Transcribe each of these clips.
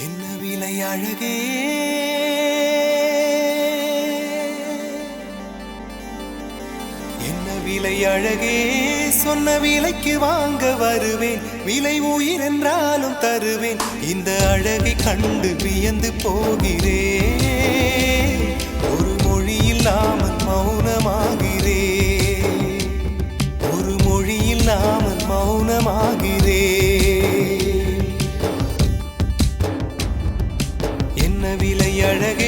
என்ன விலை அழகே? என்ன விலை அழகே? சொன்ன விலைக்கு வாங்க வருவேன். விலை உயிர் என்றாலும் தருவேன். இந்த அழகை கண்டு வியந்து போகிறேன். ஒரு மொழி இல்லாமல் மௌனமாகிறேன் என்ன அழகே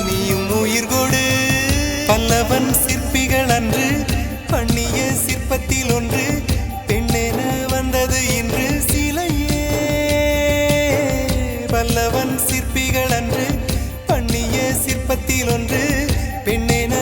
பண்ணிய சிற்பத்தில் ஒன்று பெண்ணென வந்தது இன்று சிலையே. பல்லவன் சிற்பிகள் அன்று பண்ணிய சிற்பத்தில் ஒன்று பெண்ணென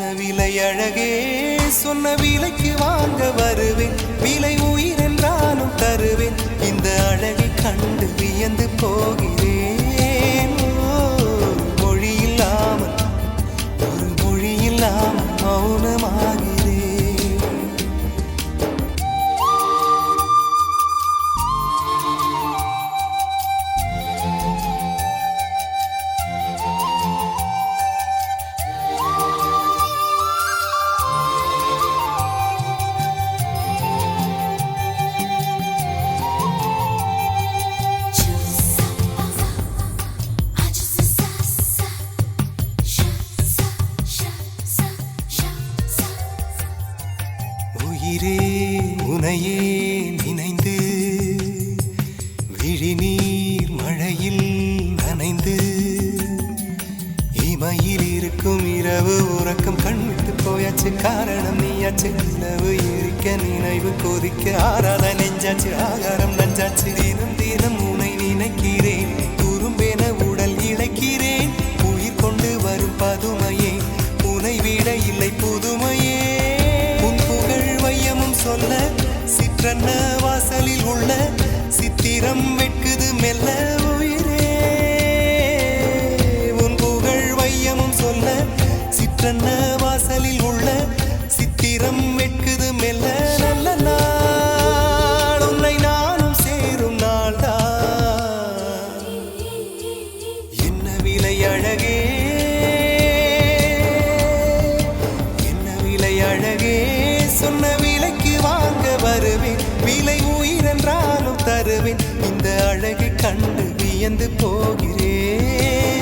சொன்ன விலை அழகே சொன்ன விலைக்கு வாங்க வருவேன். விலை உயிர் என்றாலும் தருவேன். இந்த அழகை கண்டு வியந்து போகிறேன். உயிரே உனையே நினைந்து விழிநீர் மழையில் நனைந்து இமையில் இருக்கும் இரவு உறக்கம் கண்விட்டு போயாச்சு காரணம் நீயாச்சு நிலவு இருக்க நினைவு கொதிக்க ஆறாத நெஞ்சாச்சு ஆகாரம் நஞ்சாச்சு தினம் தினம் உனை நினைக்கிறேன் துரும்பென உடல் இழைக்கிறேன் உயிர் கொண்டு வரும் பதுமையே உனை விட இல்லை புதுமை. சிற்றன்ன வாசலில் உள்ள சித்திரம் வெட்குது மெல்ல உயிரே. உன் புகழ் வையமும் சொல்ல சிற்றன்ன வாசலில் உள்ள சித்திரம் வெட்குது மெல்ல. நல்ல நாள் உன்னை நானும் சேரும் நாள்தான். என்ன விலை அழகே? என்ன விலை அழகே? சொன்ன போகிறேன்.